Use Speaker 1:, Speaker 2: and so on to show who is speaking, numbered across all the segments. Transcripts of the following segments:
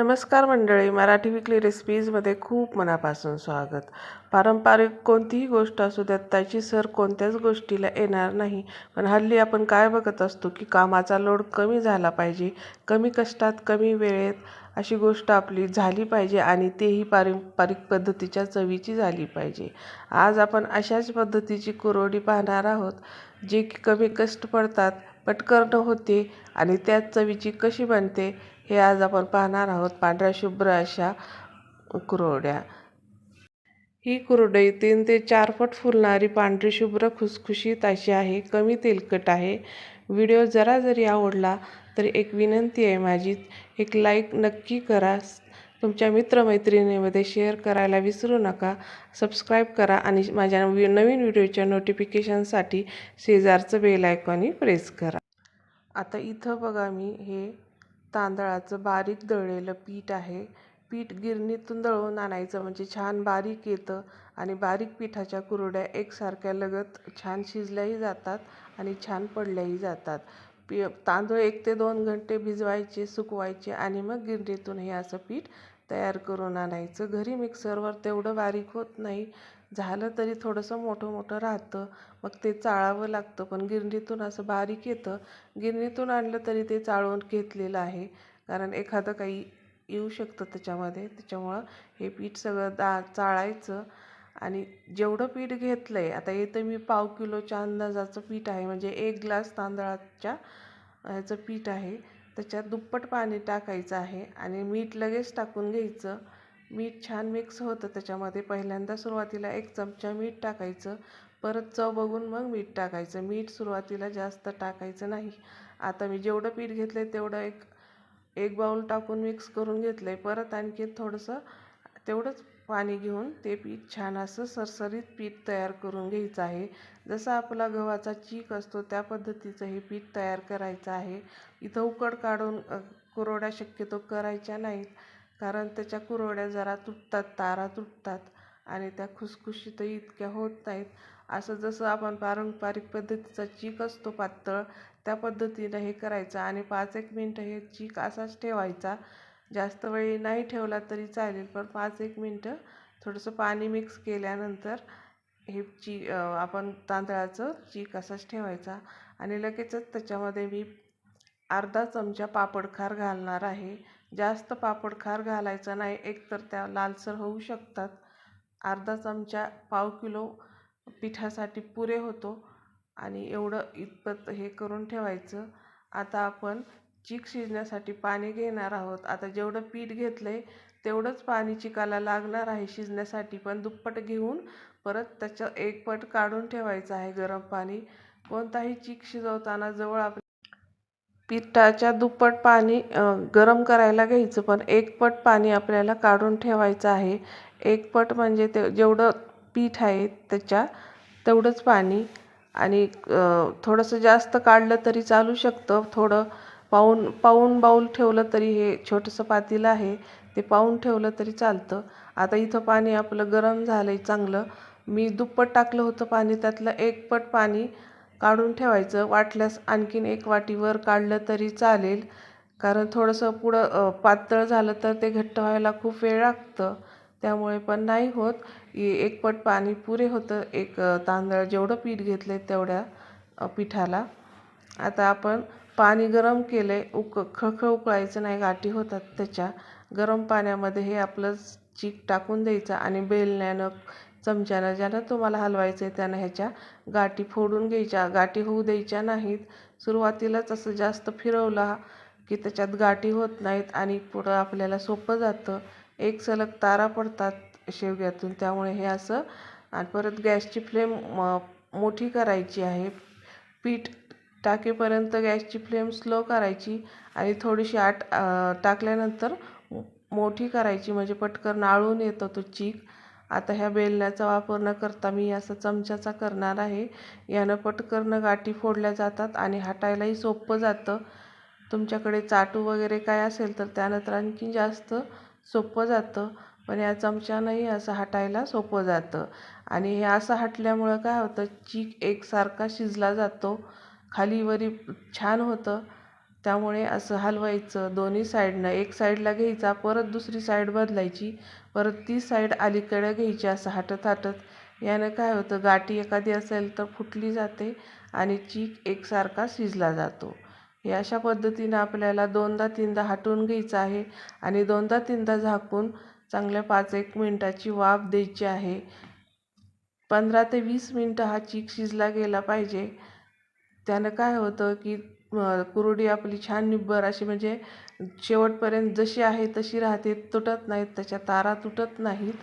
Speaker 1: नमस्कार मंडळी मराठी विकली रेसिपीजमध्ये खूप मनापासून स्वागत. पारंपरिक कोणतीही गोष्ट असू द्यात त्याची सर कोणत्याच गोष्टीला येणार नाही. पण हल्ली आपण काय बघत असतो की कामाचा लोड कमी झाला पाहिजे कमी कष्टात कमी वेळेत अशी गोष्ट आपली झाली पाहिजे आणि तेही पारंपरिक पद्धतीच्या चवीची झाली पाहिजे. आज आपण अशाच पद्धतीची कुरोडी पाहणार आहोत जे की कमी कष्ट पडतात पटकन होते आणि त्याच चवीची कशी बनते हे आज आपण पाहणार आहोत पांढऱ्या शुभ्र अशा कुरवड्या. ही कुरडई तीन ते चार फट फुलणारी पांढरी शुभ्र खुसखुशीत अशी आहे कमी तेलकट आहे. व्हिडिओ जरा जरी आवडला तरी एक विनंती आहे माझी एक लाईक नक्की करा. तुमच्या मित्रमैत्रिणीमध्ये शेअर करायला विसरू नका. सबस्क्राईब करा आणि माझ्या नवीन व्हिडिओच्या नोटिफिकेशनसाठी शेजारचं बेल आयकॉनही प्रेस करा. आता इथं बघा मी हे तांदळाचं बारीक दळलेलं पीठ आहे. पीठ गिरणीतून दळून आणायचं म्हणजे छान बारीक येतं आणि बारीक पिठाच्या कुरड्या एकसारख्या लगत छान शिजल्याही जातात आणि छान पडल्याही जातात. पी तांदूळ एक ते दोन घंटे भिजवायचे सुकवायचे आणि मग गिरणीतून हे असं पीठ तयार करून आणायचं. घरी मिक्सरवर तेवढं बारीक होत नाही. झालं तरी थोडंसं मोठं मोठं राहतं. मग ते चाळावं लागतं पण गिरणीतून असं बारीक येतं. गिरणीतून आणलं तरी ते चाळून घेतलेलं आहे. कारण एखादं काही येऊ शकतं त्याच्यामध्ये. त्याच्यामुळं हे पीठ सगळं दा चाळायचं. आणि जेवढं पीठ घेतलं आहे आता इथं मी पाव किलोच्या अंदाजाचं पीठ आहे म्हणजे एक ग्लास तांदळाच्या ह्याचं पीठ आहे. त्याच्यात दुप्पट पाणी टाकायचं आहे आणि मीठ लगेच टाकून घ्यायचं. मीठ छान मिक्स होतं त्याच्यामध्ये. पहिल्यांदा सुरुवातीला एक चमचा मीठ टाकायचं. परत चव बघून मग मीठ टाकायचं. मीठ सुरुवातीला जास्त टाकायचं नाही. आता मी जेवढं पीठ घेतलं आहे तेवढं एक एक बाऊल टाकून मिक्स करून घेतलं आहे परत आणखी थोडंसं तेवढंच पाणी घेऊन ते पीठ छान असं सरसरीत पीठ तयार करून घ्यायचं आहे. जसा आपला गव्हाचा चीक असतो त्या पद्धतीचं हे पीठ तयार करायचं आहे. इथं उकड काढून कुरवड्या शक्यतो करायच्या नाहीत कारण त्याच्या कुरवड्या जरा तुटतात तारा तुटतात आणि त्या खुसखुशीतही इतक्या होत नाहीत. असं जसं आपण पारंपरिक पद्धतीचा चीक असतो पातळ त्या पद्धतीनं हे करायचं आणि पाच एक मिनटं हे चीक असाच ठेवायचा. जास्त वेळी नाही ठेवला तरी चालेल पण पाच एक मिनटं थोडंसं पाणी मिक्स केल्यानंतर हे ची आपण तांदळाचं चीक असाच ठेवायचा आणि लगेचच त्याच्यामध्ये मी अर्धा चमचा पापडखार घालणार आहे. जास्त पापडखार घालायचा नाही एकतर त्या लालसर होऊ शकतात. अर्धा चमचा पाव किलो पिठासाठी पुरे होतो आणि एवढं इतपत हे करून ठेवायचं. आता आपण चीक शिजण्यासाठी पाणी घेणार आहोत. आता जेवढं पीठ घेतलं आहे तेवढंच पाणी चिकाला लागणार आहे. शिजण्यासाठी पण दुप्पट घेऊन परत त्याचं एक पट काढून ठेवायचं आहे गरम पाणी. कोणताही चीक शिजवताना जवळ आप पिठाच्या दुप्पट पाणी गरम करायला घ्यायचं. पण एक पट पाणी आपल्याला काढून ठेवायचं आहे. एक पट म्हणजे ते जेवढं पीठ आहे त्याच्या तेवढंच पाणी. आणि थोडंसं जास्त काढलं तरी चालू शकतं. थोडं पाऊन पाऊण बाऊल ठेवलं तरी हे छोटंसं पातेलं आहे ते पाऊन ठेवलं तरी चालतं. आता इथं पाणी आपलं गरम झालं आहे चांगलं. मी दुप्पट टाकलं होतं पाणी त्यातलं एक पट पाणी काढून ठेवायचं. वाटल्यास आणखीन एक वाटीवर काढलं तरी चालेल. कारण थोडंसं पुढं पातळ झालं तर ते घट्ट व्हायला खूप वेळ लागतं. त्यामुळे पण नाही होत. एक पट पाणी पुरे होतं. एक तांदळ जेवढं पीठ घेतलं आहे तेवढ्या पिठाला. आता आपण पाणी गरम केलं आहे उक खळखळ उकळायचं नाही गाठी होतात त्याच्या. गरम पाण्यामध्ये हे आपलं चीक टाकून द्यायचं आणि बेलण्यानं चमच्यानं ज्यानं तुम्हाला हलवायचं आहे त्यानं ह्याच्या गाठी फोडून घ्यायच्या. गाठी होऊ द्यायच्या नाहीत. सुरुवातीलाच असं जास्त फिरवला की त्याच्यात गाठी होत नाहीत आणि पुढं आपल्याला सोपं जातं. एक सलग तारा पडतात शेवग्यातून. त्यामुळे हे असं आणि परत गॅसची फ्लेम मोठी करायची आहे. पीठ टाकेपर्यंत गॅसची फ्लेम स्लो करायची आणि थोडीशी आट टाकल्यानंतर मोठी करायची. म्हणजे पटकन आळून येतो तो चीक. आता ह्या बेलण्याचा वापर न करता मी असं चमच्याचा करणार आहे. यानं पटकन गाठी फोडल्या जातात आणि हाटायलाही सोपं जातं. तुमच्याकडे चाटू वगैरे काय असेल तर त्यानं तर आणखी जास्त सोपं जातं. पण या चमच्यानंही असं हटायला सोपं जातं. आणि हे असं हटल्यामुळं काय होतं चीक एकसारखा शिजला जातो. खाली वरी छान होतं. त्यामुळे असं हलवायचं. दोन्ही साईडनं एक साईडला घ्यायचा परत दुसरी साईड बदलायची. परत ती साईड अलीकडे घ्यायची असं हटत हटत. यानं काय होतं गाठी एखादी असेल तर फुटली जाते आणि चीक एकसारखा शिजला जातो. हे अशा पद्धतीनं आपल्याला दोनदा तीनदा हटवून घ्यायचं आहे आणि दोनदा तीनदा झाकून चांगल्या पाच एक मिनटाची वाफ द्यायची आहे. पंधरा ते वीस मिनटं हा चीक शिजला गेला पाहिजे. त्यानं काय होतं की कुरडी आपली छान निब्बर अशी म्हणजे शेवटपर्यंत जशी आहे तशी राहते तुटत नाहीत त्याच्या तारा तुटत नाहीत.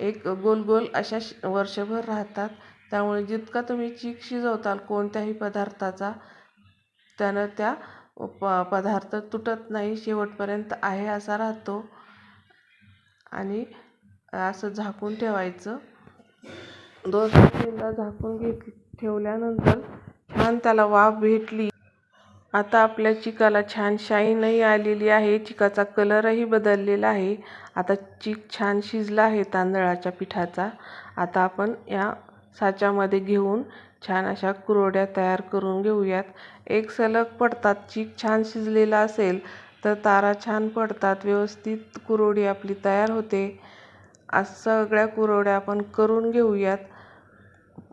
Speaker 1: एक गोल गोल अशा श वर्षभर राहतात. त्यामुळे जितका तुम्ही चीक शिजवताल कोणत्याही पदार्थाचा त्यानं त्या प पदार्थ तुटत नाही शेवटपर्यंत आहे असा राहतो. आणि असं झाकून ठेवायचं. दोन तीनदा झाकून घेत ठेवल्यानंतर छान त्याला वाफ भेटली. आता आपल्या चिकाला छान शाईनही आलेली आहे. चिकाचा कलरही बदललेला आहे. आता चीक छान शिजला आहे तांदळाच्या पिठाचा. आता आपण या साच्यामध्ये घेऊन छान अशा कुरवड्या तयार करून घेऊयात. एक सलग पडतात चीक छान शिजलेला असेल तर तारा छान पडतात. व्यवस्थित कुरवडी आपली तयार होते. आज सगळ्या कुरवड्या आपण करून घेऊयात.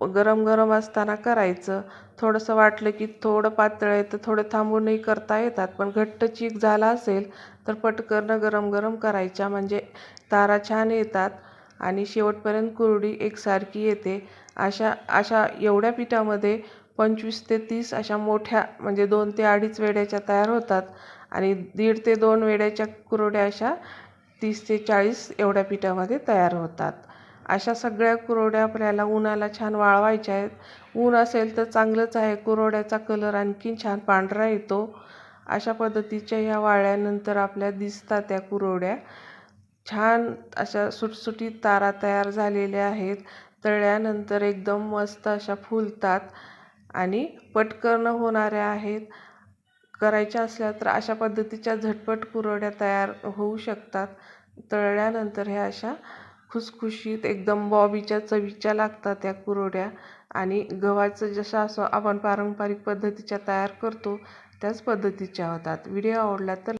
Speaker 1: गरम गरम असताना करायचं. थोडंसं वाटलं की थोडं पातळ आहे तर थोडं थांबूनही करता येतात. पण घट्ट चीक झाला असेल तर पटकन गरम गरम करायच्या. म्हणजे तारा छान येतात आणि शेवटपर्यंत कुरडी एकसारखी येते. अशा अशा एवढ्या पिठामध्ये पंचवीस ते तीस अशा मोठ्या म्हणजे दोन ते अडीच वेड्याच्या तयार होतात. आणि दीड ते दोन वेड्याच्या कुरड्या अशा तीस ते चाळीस एवढ्या पिठामध्ये तयार होतात. अशा सगळ्या कुरवड्या आपल्याला उन्हाला छान वाळवायच्या आहेत. ऊन असेल तर चांगलंच आहे. कुरवड्याचा कलर आणखीन छान पांढरा येतो. अशा पद्धतीच्या ह्या वाळल्यानंतर आपल्या दिसतात त्या कुरवड्या. छान अशा सुटसुटीत तारा तयार झालेल्या आहेत. तळल्यानंतर एकदम मस्त अशा फुलतात आणि पटकन होणाऱ्या आहेत. करायच्या असल्या तर अशा पद्धतीच्या झटपट कुरवड्या तयार होऊ शकतात. तळल्यानंतर ह्या अशा खुसखुशीत एकदम बॉबीच्या चवीच्या लागतात त्या कुरवड्या आणि गव्हाचं जसं असं आपण पारंपरिक पद्धतीच्या तयार करतो त्याच पद्धतीच्या होतात. व्हिडिओ आवडला तर